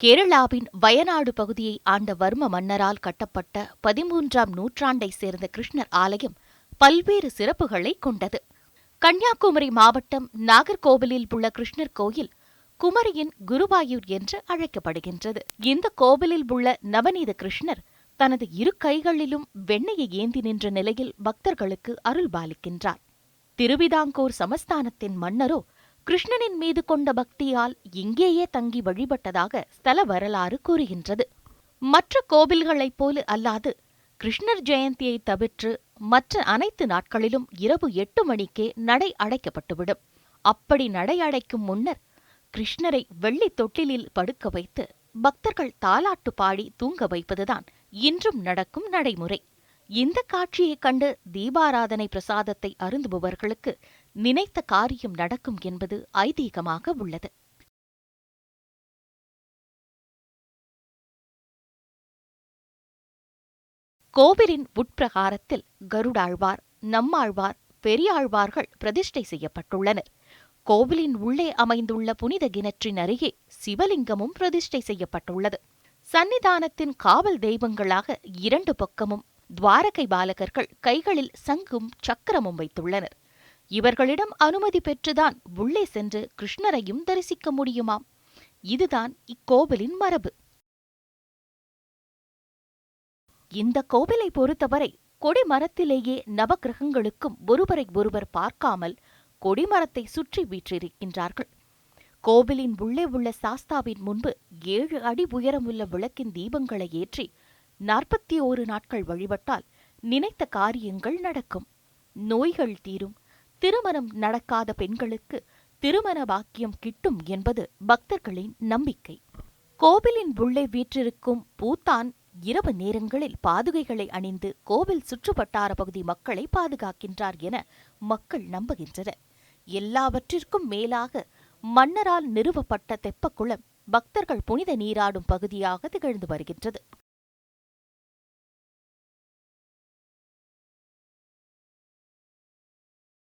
கேரளாவின் வயநாடு பகுதியை ஆண்ட வர்ம மன்னரால் கட்டப்பட்ட பதிமூன்றாம் நூற்றாண்டை சேர்ந்த கிருஷ்ணர் ஆலயம் பல்வேறு சிறப்புகளை கொண்டது. கன்னியாகுமரி மாவட்டம் நாகர்கோவிலில் உள்ள கிருஷ்ணர் கோயில் குமரியின் குருவாயூர் என்று அழைக்கப்படுகின்றது. இந்த கோவிலில் உள்ள நவநீத கிருஷ்ணர் தனது இரு கைகளிலும் வெண்ணையை ஏந்தி நின்ற நிலையில் பக்தர்களுக்கு அருள்பாலிக்கின்றார். திருவிதாங்கூர் சமஸ்தானத்தின் மன்னரோ கிருஷ்ணனின் மீது கொண்ட பக்தியால் இங்கேயே தங்கி வழிபட்டதாக ஸ்தல வரலாறு கூறுகின்றது. மற்ற கோவில்களைப் போல அல்லாது கிருஷ்ணர் ஜெயந்தியை தவிர்த்து மற்ற அனைத்து நாட்களிலும் இரவு எட்டு மணிக்கே நடை அடைக்கப்பட்டுவிடும். அப்படி நடை அடைக்கும் முன்னர் கிருஷ்ணரை வெள்ளி தொட்டிலில் படுக்க வைத்து பக்தர்கள் தாலாட்டு பாடி தூங்க வைப்பதுதான் இன்றும் நடக்கும் நடைமுறை. இந்த காட்சியைக் கண்டு தீபாராதனை பிரசாதத்தை அருந்துபவர்களுக்கு நினைத்த காரியம் நடக்கும் என்பது ஐதீகமாக உள்ளது. கோவிலின் உட்பிரகாரத்தில் கருடாழ்வார் நம்மாழ்வார் பெரியாழ்வார்கள் பிரதிஷ்டை செய்யப்பட்டுள்ளனர். கோவிலின் உள்ளே அமைந்துள்ள புனித கிணற்றின் அருகே சிவலிங்கமும் பிரதிஷ்டை செய்யப்பட்டுள்ளது. சன்னிதானத்தின் காவல் தெய்வங்களாக இரண்டு பக்கமும் துவாரகை பாலகர்கள் கைகளில் சங்கும் சக்கரமும் வைத்துள்ளனர். இவர்களிடம் அனுமதி பெற்றுதான் உள்ளே சென்று கிருஷ்ணரையும் தரிசிக்க முடியுமாம்? இதுதான் இக்கோவிலின் மரபு. இந்த கோவிலை பொறுத்தவரை கொடிமரத்திலேயே நவகிரகங்களுக்கும் ஒருவரை ஒருவர் பார்க்காமல் கொடிமரத்தை சுற்றி வீற்றிருக்கின்றார்கள். கோவிலின் உள்ளே உள்ள சாஸ்தாவின் முன்பு ஏழு அடி உயரமுள்ள விளக்கின் தீபங்களை ஏற்றி நாற்பத்தி ஓரு நாட்கள் வழிபட்டால் நினைத்த காரியங்கள் நடக்கும். நோய்கள் தீரும். திருமணம் நடக்காத பெண்களுக்கு திருமண பாக்கியம் கிட்டும் என்பது பக்தர்களின் நம்பிக்கை. கோவிலின் உள்ளே வீற்றிருக்கும் பூத்தான் இரவு நேரங்களில் பாதுகைகளை அணிந்து கோவில் சுற்றுவட்டார பகுதி மக்களை பாதுகாக்கின்றார் என மக்கள் நம்புகின்றனர். எல்லாவற்றிற்கும் மேலாக மன்னரால் நிறுவப்பட்ட தெப்பக்குளம் பக்தர்கள் புனித நீராடும் பகுதியாக திகழ்ந்து வருகின்றது.